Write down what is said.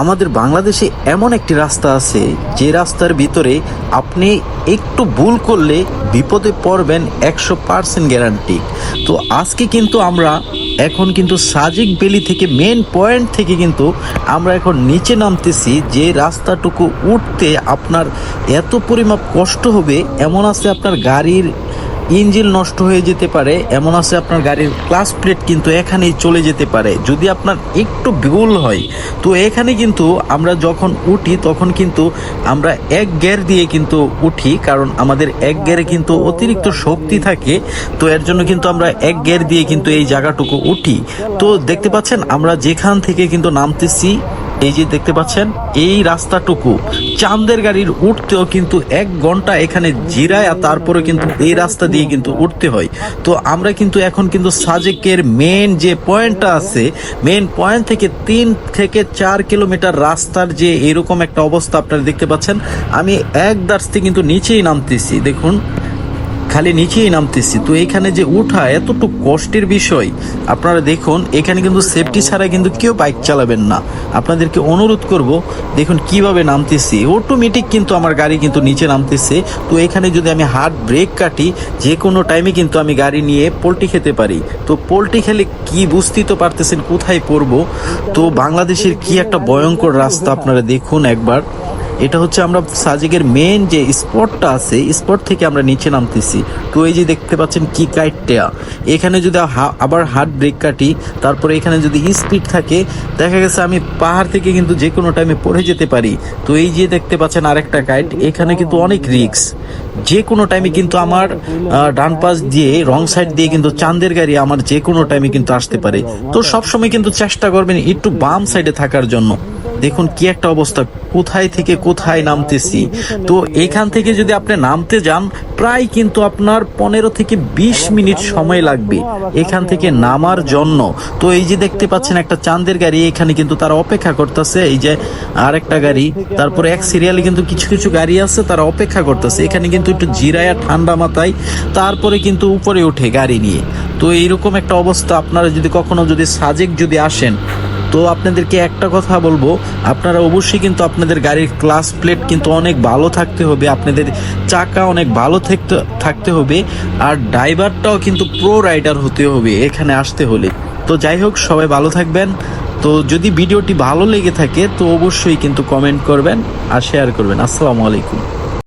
আমাদের বাংলাদেশে এমন একটি রাস্তা আছে, যে রাস্তার ভিতরে আপনি একটু ভুল করলে বিপদে পড়বেন একশো পার্সেন্ট গ্যারান্টি। তো আজকে কিন্তু আমরা, এখন কিন্তু সাজিক বেলি থেকে মেন পয়েন্ট থেকে কিন্তু আমরা এখন নিচে নামতেছি, যে রাস্তাটুকু উঠতে আপনার এত পরিমাপ কষ্ট হবে, এমন আছে আপনার গাড়ির ইঞ্জিন নষ্ট হয়ে যেতে পারে, এমন আছে আপনার গাড়ির ক্লাস প্লেট কিন্তু এখানেই চলে যেতে পারে। যদি আপনার একটু ভুল হয়, তো এখানে কিন্তু আমরা যখন উঠি, তখন কিন্তু আমরা এক গিয়ার দিয়ে কিন্তু উঠি, কারণ আমাদের এক গিয়ারে কিন্তু অতিরিক্ত শক্তি থাকে, তো এর জন্য কিন্তু আমরা এক গিয়ার দিয়ে কিন্তু এই জায়গাটুকু উঠি। তো দেখতে পাচ্ছেন, আমরা যেখান থেকে কিন্তু নামতেছি এই যে দেখতে পাচ্ছেন, এই রাস্তাটুকু। চাঁদের গাড়ির উঠতেও কিন্তু এক ঘণ্টা এখানে জিরায় আর তারপরে কিন্তু এই রাস্তা দিয়ে কিন্তু উঠতে হয়। তো আমরা কিন্তু এখন কিন্তু সাজেকের মেন যে পয়েন্টটা আছে মেন পয়েন্ট থেকে তিন থেকে চার কিলোমিটার রাস্তার যে এরকম একটা অবস্থা আপনারা দেখতে পাচ্ছেন। আমি এক দার্সতে কিন্তু নিচেই নামতেছি, দেখুন। খালি নিচেই নামতেছি। তো এখানে যে উঠা এতটুকু কষ্টের বিষয়, আপনারা দেখুন, এখানে কিন্তু সেফটি ছাড়া কিন্তু কেউ বাইক চালাবেন না। আপনাদেরকে অনুরোধ করব, দেখুন কীভাবে নামতেছি। অটোমেটিক কিন্তু আমার গাড়ি কিন্তু নিচে নামতেছে। তো এখানে যদি আমি হার্ড ব্রেক কাটি, যে কোনো টাইমে কিন্তু আমি গাড়ি নিয়ে পোল্ট্রি খেতে পারি। তো পোল্ট্রি খেলে কি বুঝতেই তো পারতেছেন কোথায় পড়ব? তো বাংলাদেশের কি একটা ভয়ঙ্কর রাস্তা আপনারা দেখুন একবার। এটা হচ্ছে আমরা সাজেকের মেন যে স্পটটা আছে স্পট থেকে আমরা নিচে নামতেছি। তো এই যে দেখতে পাচ্ছেন কি কাইটটা। এখানে যদি আবার হার্ড ব্রেক কাটি, তারপরে এখানে যদি স্পিড থাকে, দেখা গেছে আমি পাহাড় থেকে কিন্তু যে কোনো টাইমে পড়ে যেতে পারি। তো এই যে দেখতে পাচ্ছেন আরেকটা গাইড এখানে কিন্তু অনেক রিক্স যে কোনো টাইমে কিন্তু আমার ডান পাশ দিয়ে রং সাইড দিয়ে কিন্তু চাঁদের গাড়ি আমার যে কোনো টাইমে কিন্তু আসতে পারে। তো সবসময় কিন্তু চেষ্টা করবেন একটু বাম সাইডে থাকার জন্য। দেখুন কি একটা অবস্থা, কোথায় থেকে কোথায় নামতেছি? তো এখান থেকে যদি আপনি নামতে যান, প্রায় কিন্তু আপনার পনেরো থেকে বিশ মিনিট সময় লাগবে এখান থেকে নামার জন্য। তো এই যে দেখতে পাচ্ছেন একটা চাঁদের গাড়ি, এখানে কিন্তু তারা অপেক্ষা করতেছে। এই যে আরেকটা গাড়ি, তারপরে এক সিরিয়ালে কিন্তু কিছু কিছু গাড়ি আছে, তারা অপেক্ষা করতেছে। এখানে কিন্তু একটু জিরায়া ঠান্ডা মাথায়, তারপরে কিন্তু উপরে ওঠে গাড়ি নিয়ে। তো এইরকম একটা অবস্থা, আপনারা যদি কখনো যদি সাজেক যদি আসেন তো আপনাদেরকে একটা কথা বলব। আপনারা অবশ্যই কিন্তু আপনাদের গাড়ির ক্লাস প্লেট কিন্তু অনেক ভালো থাকতে হবে, আপনাদের চাকা অনেক ভালো থাকতে থাকতে হবে, আর ড্রাইভারটাও কিন্তু প্রো রাইডার হতে হবে এখানে আসতে হলে। তো যাই হোক, সবাই ভালো থাকবেন। তো যদি ভিডিওটি ভালো লেগে থাকে, তো অবশ্যই কিন্তু কমেন্ট করবেন আর শেয়ার করবেন। আসসালামু আলাইকুম।